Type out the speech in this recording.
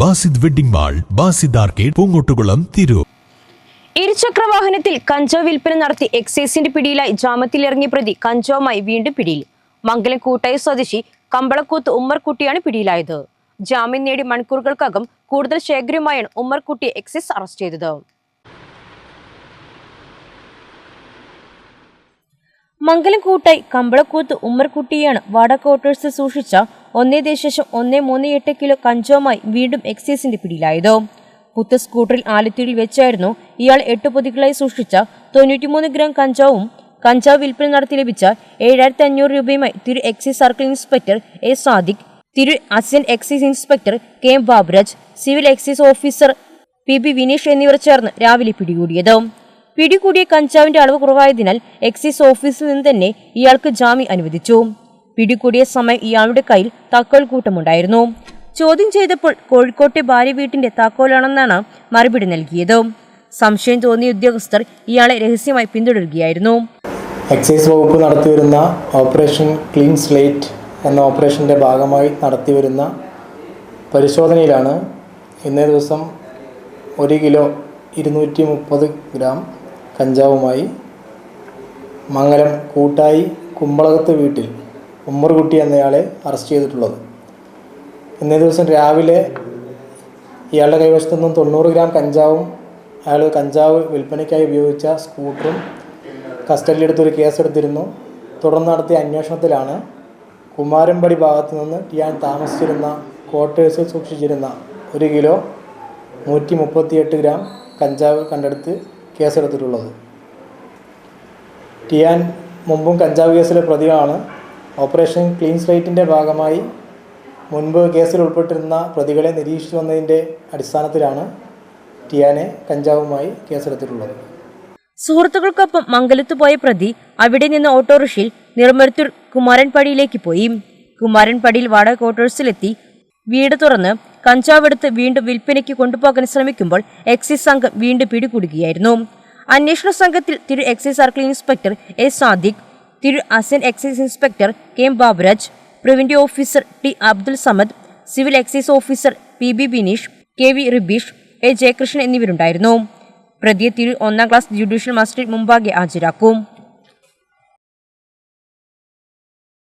Basid wedding mall Basid arcade Poongottukulam Tirur. ഇരുചക്ര വാഹനത്തിൽ കഞ്ചാവ് വിൽപ്പന നടത്തി എക്സൈസിന്റെ പിടിയിലായി ജാമത്തിലിറങ്ങിയ പ്രതി കഞ്ചാവുമായി വീണ്ടും പിടിയിൽ. മംഗലം കൂട്ടായി സ്വദേശി കമ്പളക്കൂത്ത് ഉമ്മർകുട്ടിയാണ് പിടിയിലായത്. ജാമ്യം നേടി മണിക്കൂറുകൾക്കകം കൂടുതൽ ശേഖരമായാണ് ഉമ്മർകുട്ടിയെ എക്സൈസ് അറസ്റ്റ് ചെയ്തത്. മംഗലം കൂട്ടായി കമ്പളക്കൂത്ത് ഉമ്മർകുട്ടിയാണ് വാടക ക്വാർട്ടേഴ്സിൽ സൂക്ഷിച്ച ഒന്നേ ദശാംശം ഒന്നേ മൂന്ന് എട്ട് കിലോ കഞ്ചാവുമായി വീണ്ടും എക്സൈസിന്റെ പിടിയിലായത്. പുത്ത സ്കൂട്ടറിൽ ആലത്തൂരിൽ വെച്ചായിരുന്നു ഇയാൾ എട്ട് പൊതികളായി സൂക്ഷിച്ച തൊണ്ണൂറ്റിമൂന്ന് ഗ്രാം കഞ്ചാവും കഞ്ചാവ് വിൽപ്പന നടത്തി ലഭിച്ച ഏഴായിരത്തി അഞ്ഞൂറ് രൂപയുമായി തിരു excise circle inspector A Sadiq തിരു assistant excise inspector K M Baburaj civil excise officer P B Vineesh എന്നിവർ ചേർന്ന് രാവിലെ പിടികൂടിയത്. പിടികൂടിയ കഞ്ചാവിന്റെ അളവ് കുറവായതിനാൽ എക്സൈസ് ഓഫീസിൽ നിന്ന് തന്നെ ഇയാൾക്ക് ജാമ്യം അനുവദിച്ചു. പിടികൂടിയ സമയം ഇയാളുടെ കയ്യിൽ താക്കോൽ കൂട്ടമുണ്ടായിരുന്നു ചോദ്യം ചെയ്തപ്പോൾ കോഴിക്കോട്ടെ ഭാര്യ വീട്ടിന്റെ താക്കോലാണെന്നാണ് മറുപടി നൽകിയത്. സംശയം തോന്നിയ ഉദ്യോഗസ്ഥർ ഇയാളെ രഹസ്യമായി പിന്തുടരുകയായിരുന്നു. എക്സൈസ് വകുപ്പ് നടത്തിവരുന്ന ഓപ്പറേഷൻ ക്ലീൻ സ്ലേറ്റ് എന്ന ഓപ്പറേഷന്റെ ഭാഗമായി നടത്തിവരുന്ന പരിശോധനയിലാണ് ഇന്നേ ദിവസം ഒരു കിലോ ഇരുന്നൂറ്റി മുപ്പത് ഗ്രാം കഞ്ചാവുമായി മംഗലം കൂട്ടായി കുമ്പളകത്ത് വീട്ടിൽ ഉമ്മർകുട്ടി എന്നയാളെ അറസ്റ്റ് ചെയ്തിട്ടുള്ളത്. ഇന്നേ ദിവസം രാവിലെ ഇയാളുടെ കൈവശത്തു നിന്നും തൊണ്ണൂറ് ഗ്രാം കഞ്ചാവും അയാൾ കഞ്ചാവ് വിൽപ്പനയ്ക്കായി ഉപയോഗിച്ച സ്കൂട്ടറും കസ്റ്റഡിയിലെടുത്തൊരു കേസെടുത്തിരുന്നു. തുടർന്ന് നടത്തിയ അന്വേഷണത്തിലാണ് കുമാരമ്പടി ഭാഗത്ത് നിന്ന് ടിയാൻ താമസിച്ചിരുന്ന ക്വാർട്ടേഴ്സിൽ സൂക്ഷിച്ചിരുന്ന ഒരു കിലോ നൂറ്റി മുപ്പത്തിയെട്ട് ഗ്രാം കഞ്ചാവ് കണ്ടെടുത്ത് കേസെടുത്തിട്ടുള്ളത്. ടിയാൻ മുമ്പും കഞ്ചാവ് കേസിലെ പ്രതികളാണ് ഓപ്പറേഷൻ ക്ലീൻ സ്ലൈറ്റിന്റെ ഭാഗമായി മുൻപ് കേസിൽ ഉൾപ്പെട്ടിരുന്ന പ്രതികളെ നിരീക്ഷിച്ചു വന്നതിന്റെ അടിസ്ഥാനത്തിലാണ് ടിയാനെ കഞ്ചാവുമായി കേസെടുത്തിട്ടുള്ളത്. സുഹൃത്തുക്കൾക്കൊപ്പം മംഗലത്ത് പോയ പ്രതി അവിടെ നിന്ന് ഓട്ടോറിക്ഷയിൽ നിർമ്മരത്തൂർ കുമാരൻപടിയിലേക്ക് പോയി. കുമാരൻപടിയിൽ വാടക ക്വാർട്ടേഴ്സിലെത്തി. വീട് തുറന്ന് കഞ്ചാവെടുത്ത് വീണ്ടും വിൽപ്പനയ്ക്ക് കൊണ്ടുപോകാൻ ശ്രമിക്കുമ്പോൾ എക്സൈസ് സംഘം വീണ്ടും പിടികൂടുകയായിരുന്നു. അന്വേഷണ സംഘത്തിൽ തിരു excise circle inspector A Sadiq തിരു assistant excise inspector K M Baburaj preventive officer T Abdul Samad civil excise officer P B Bineesh K V Ribeesh A Jayakrishnan എന്നിവരുണ്ടായിരുന്നു. പ്രതിയെ തിരു ഒന്നാം ക്ലാസ് ജുഡീഷ്യൽ മജിസ്ട്രേറ്റ് മുമ്പാകെ ഹാജരാക്കും.